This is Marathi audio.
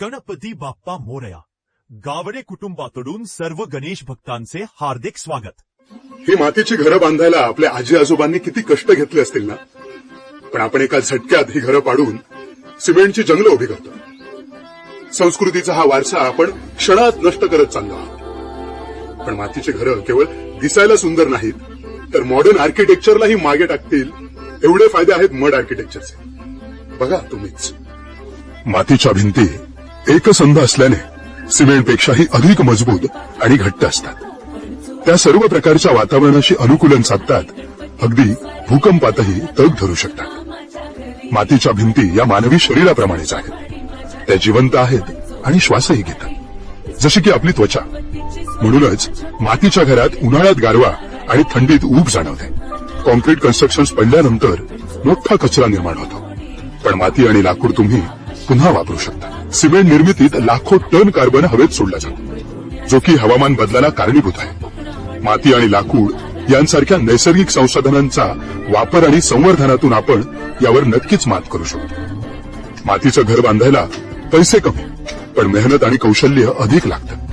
गणपती बाप्पा मोरया. गावडे कुटुंबाकडून सर्व गणेश भक्तांचे हार्दिक स्वागत. ही मातीची घरं बांधायला आपल्या आजी आजोबांनी किती कष्ट घेतले असतील ना? पण आपण एका झटक्यात ही घरं पाडून सिमेंटची जंगलं उभी करतो. संस्कृतीचा हा वारसा आपण क्षणात नष्ट करत चाललो आहोत. पण मातीची घरं केवळ दिसायला सुंदर नाहीत तर मॉडर्न आर्किटेक्चरलाही मागे टाकतील एवढे फायदे आहेत मड आर्किटेक्चरचे बघा तुम्हीच. मातीच्या भिंती एकसंध असल्याने सिमेंटपेक्षाही अधिक मजबूत आणि घट्ट असतात. त्या सर्व प्रकारच्या वातावरणाशी अनुकूलन साधतात अगदी भूकंपातही तग धरू शकतात. मातीच्या भिंती या मानवी शरीराप्रमाणेच आहेत. त्या जिवंत आहेत आणि श्वासही घेतात. जशी की आपली त्वचा. म्हणूनच मातीच्या घरात उन्हाळ्यात गारवा आणि थंडीत ऊब जाणवते. कॉन्क्रीट कन्स्ट्रक्शन पडल्यानंतर मोठा कचरा निर्माण होतो. पण माती आणि लाकूड तुम्ही पुन्हा वापरू शकता. सिमेंट निर्मितीत लाखो टन कार्बन हवेत सोडला जातो. जो की हवामान बदलाला कारणीभूत आहे. माती आणि लाकूड यांसारख्या नैसर्गिक संसाधनांचा वापर आणि संवर्धनातून आपण यावर नक्कीच मात करू शकतो. मातीचं घर बांधायला पैसे कमी पण मेहनत आणि कौशल्य अधिक लागतं.